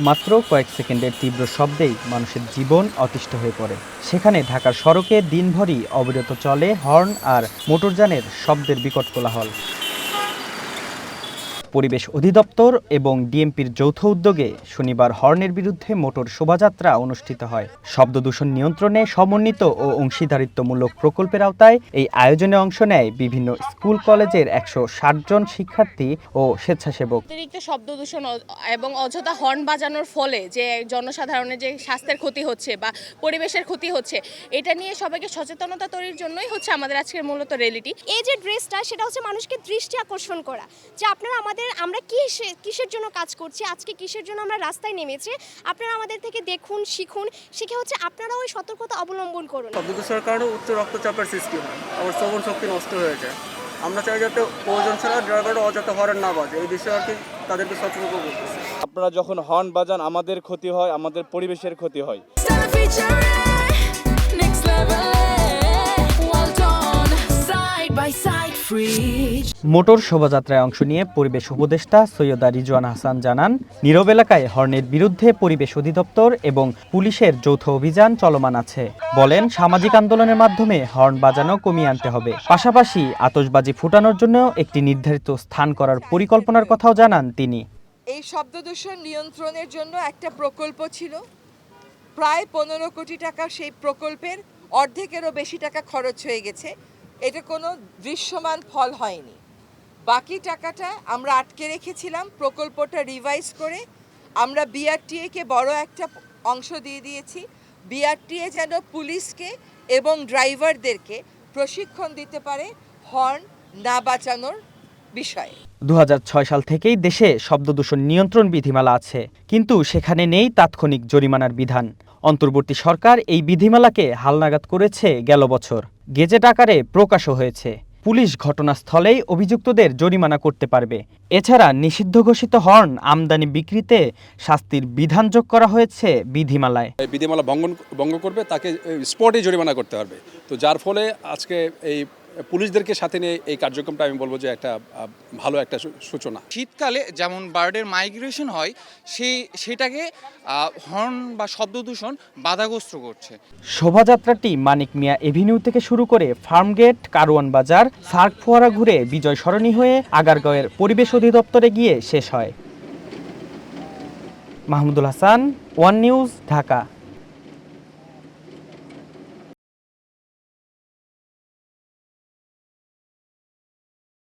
মাত্র কয়েক সেকেন্ডের তীব্র শব্দেই মানুষের জীবন অতিষ্ঠ হয়ে পড়ে। সেখানে ঢাকার সড়কে দিনভরই অবিরত চলে হর্ন আর মোটরযানের শব্দের বিকট কোলাহল। পরিবেশ অধিদপ্তর এবং ডিএমপির যৌথ উদ্যোগে শনিবার হর্নের বিরুদ্ধে মোটর শোভাযাত্রা অনুষ্ঠিত হয়। শব্দ দূষণ নিয়ন্ত্রণে সমন্বিত ও অংশীদারিত্বমূলক প্রকল্পের আওতায় এই আয়োজনে অংশ নেয় বিভিন্ন স্কুল কলেজের একশো জন শিক্ষার্থী ও স্বেচ্ছাসেবক। অতিরিক্ত শব্দ দূষণ এবং অযথা হর্ন বাজানোর ফলে যে জনসাধারণের যে স্বাস্থ্যের ক্ষতি হচ্ছে বা পরিবেশের ক্ষতি হচ্ছে এটা নিয়ে সবাইকে সচেতনতা তৈরির জন্যই হচ্ছে আমাদের আজকের মূলত রেলিটি। এই যে ড্রেসটা সেটা হচ্ছে মানুষকে দৃষ্টি আকর্ষণ করা। যে আপনারা আমাদের আমরা কি কিসের জন্য কাজ করছি? আজকে কিসের জন্য আমরা রাস্তায় নেমেছি? আপনারা আমাদের থেকে দেখুন শিখুন। শিখে হচ্ছে আপনারাও ওই সতর্কতা অবলম্বন করুন। শব্দ দূষণের কারণে উচ্চ রক্তচাপের সৃষ্টি হয়। আবার শ্রবণ শক্তি নষ্ট হয়ে যায়। আমরা চাই যাতে প্রয়োজন ছাড়া ড্রাইভাররা অযথা হরেন না বাজে। এই বিষয়ে আর কি তাদেরকে সতর্ক করতেছি আপনারা যখন হর্ন বাজান আমাদের ক্ষতি হয় আমাদের পরিবেশের ক্ষতি হয়। Stella featuring next level. Well done, side by side, free. Motor শোভাযাত্রায় অংশ নিয়ে পরিবেশ উপদেষ্টা সৈয়দা রিজওয়ান হাসান জানান, নীরব এলাকায় হর্নের বিরুদ্ধে পরিবেশ অধিদপ্তর এবং পুলিশের যৌথ অভিযান চলমান আছে। বলেন, সামাজিক আন্দোলনের মাধ্যমে হর্ন বাজানো কমিয়ে আনতে হবে। পাশাপাশি আতশবাজি ফুটানোর জন্য একটি নির্ধারিত স্থান করার পরিকল্পনার কথাও জানান তিনি। এই শব্দ দূষণ নিয়ন্ত্রণের জন্য একটা প্রকল্প ছিল। প্রায় পনেরো কোটি টাকা সেই প্রকল্পের অর্ধেকেরও বেশি টাকা খরচ হয়ে গেছে। এটা কোনো দৃশ্যমান ফল হয়নি। বাকি টাকাটা আমরা আটকে রেখেছিলাম, প্রকল্পটা রিভাইজ করে আমরা বিআরটিএ কে বড় একটা অংশ দিয়ে দিয়েছি। বিআরটিএ যেন পুলিশকে এবং ড্রাইভারদেরকে প্রশিক্ষণ দিতে পারে হর্ন না বাঁচানোর বিষয়ে। দু হাজার ছয় সাল থেকেই দেশে শব্দ দূষণ নিয়ন্ত্রণ বিধিমালা আছে, কিন্তু সেখানে নেই তাৎক্ষণিক জরিমানার বিধান। অন্তর্বর্তী সরকার এই বিধিমালাকে হালনাগাদ করেছে গেল বছর। গেজেট আকারে প্রকাশও হয়েছে। পুলিশ ঘটনাস্থলেই অভিযুক্তদের জরিমানা করতে পারবে। এছাড়া নিষিদ্ধ ঘোষিত হর্ন আমদানি বিক্রিতে শাস্তির বিধান যোগ করা হয়েছে বিধিমালায়। বিধিমালা ভঙ্গ ভঙ্গ করবে, তাকে স্পটে জরিমানা করতে পারবে। তো যার ফলে আজকে এই পুলিশদেরকে সাথে নিয়ে এই কার্যক্রমটা আমি বলব যে একটা ভালো একটা সূচনা। শীতকালে যেমন বার্ডের মাইগ্রেশন হয় সেই সেটাকে হর্ন বা শব্দ দূষণ বাধাগ্রস্ত করছে। শোভাযাত্রাটি মানিক মিয়া এভিনিউ থেকে শুরু করে ফার্মগেট কারওয়ান বাজার সার্ক ফোয়ারা ঘুরে বিজয় সরণী হয়ে আগারগাঁওয়ের পরিবেশ অধিদপ্তরে গিয়ে শেষ হয়। Mahmudul Hasan one news Dhaka.